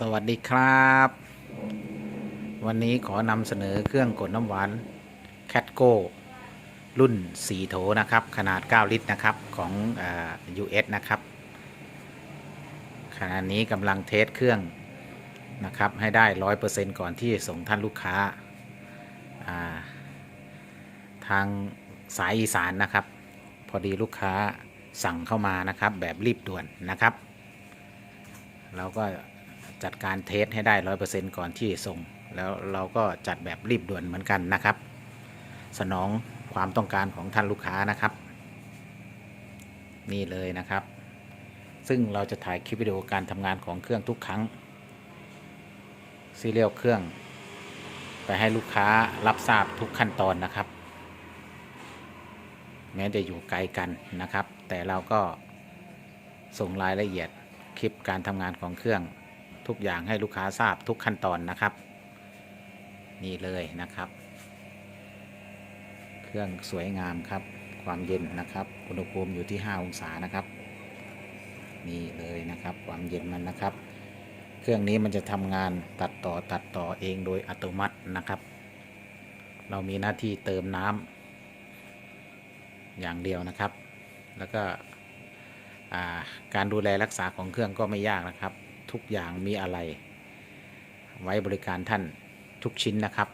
สวัสดีครับ วันนี้ขอนำเสนอเครื่องกดน้ำหวานแค t โกรุ่น 4 โถนะครับ ขนาด 9 ลิตรนะครับของอ่อ US นะครับ ขณะนี้กำลังเทสเครื่องนะครับ ให้ได้ 100%ก่อนที่ส่งท่านลูกค้าาทางสายอีสานนะครับ พอดีลูกค้าสั่งเข้ามานะครับ แบบรีบด่วนนะครับ เราก็ จัดการเทสให้ได้ร้อยเปอร์เซ็นต์ก่อนที่ส่ง แล้วเราก็จัดแบบรีบด่วนเหมือนกันนะครับ สนองความต้องการของท่านลูกค้านะครับ นี่เลยนะครับ ซึ่งเราจะถ่ายคลิปวิดีโอการทำงานของเครื่องทุกครั้งซีเรียลเครื่อง ไปให้ลูกค้ารับทราบทุกขั้นตอนนะครับ แม้จะอยู่ไกลกันนะครับ แต่เราก็ส่งรายละเอียดคลิปการทำงานของเครื่อง ทุกอย่างให้ลูกค้าทราบทุกขั้นตอนนะครับ นี่เลยนะครับ เครื่องสวยงามครับ ความเย็นนะครับอุณหภูมิอยู่ที่ 5 องศานะครับ นี่เลยนะครับความเย็นมันนะครับ เครื่องนี้มันจะทำงานตัดต่อตัดต่อเองโดยอัตโนมัตินะครับ เรามีหน้าที่เติมน้ำอย่างเดียวนะครับ แล้วก็การดูแลรักษาของเครื่องก็ไม่ยากนะครับ ทุกอย่างมีอะไร ไว้บริการท่านทุกชิ้นนะครับ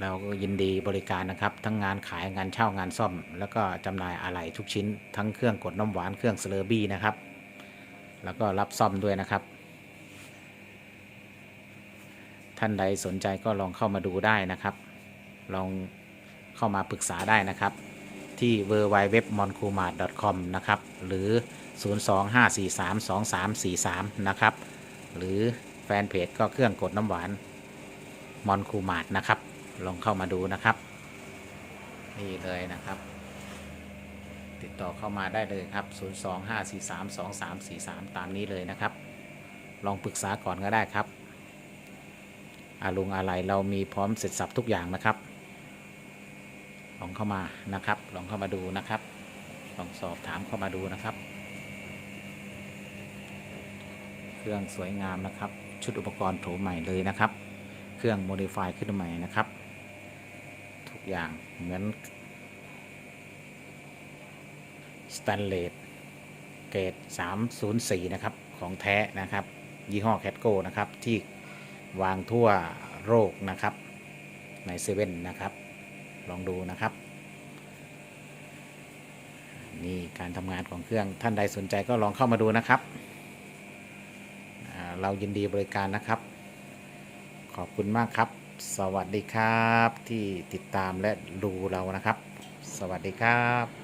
เราก็ยินดีบริการนะครับ ทั้งงานขายงานเช่างานซ่อม แล้วก็จำหน่ายอะไหล่ทุกชิ้น ทั้งเครื่องกดน้ำหวานเครื่องเซเลอร์บี้นะครับ แล้วก็รับซ่อมด้วยนะครับท่านใดสนใจก็ลองเข้ามาดูได้นะครับ ลองเข้ามาปรึกษาได้นะครับ ที่ w w w m o n k u m a r c o m นะครับ หรือ 025432343 นะครับ หรือแฟนเพจก็เครื่องกดน้ำหวานมอนคูมาดนะครับ ลองเข้ามาดูนะครับ นี่เลยนะครับ ติดต่อเข้ามาได้เลยครับ 025432343 ตามนี้เลยนะครับ ลองปรึกษาก่อนก็ได้ครับอาลุงอะไรเรามีพร้อมเสร็จสับทุกอย่างนะครับ ลองเข้ามานะครับ ลองเข้ามาดูนะครับ ลองสอบถามเข้ามาดูนะครับ เครื่องสวยงามนะครับ ชุดอุปกรณ์โถใหม่เลยนะครับ เครื่องโมดิฟายขึ้นมาใหม่นะครับ ทุกอย่างเหมือนสแตนเลสเกรด304 นะครับ ของแท้นะครับ ยี่ห้อแคทโก้นะครับ ที่วางทั่วโรคนะครับ ในเซเว่นนะครับ ลองดูนะครับ นี่การทำงานของเครื่องท่านใดสนใจก็ลองเข้ามาดูนะครับ เรายินดีบริการนะครับ ขอบคุณมากครับ สวัสดีครับที่ติดตามและดูเรานะครับ สวัสดีครับ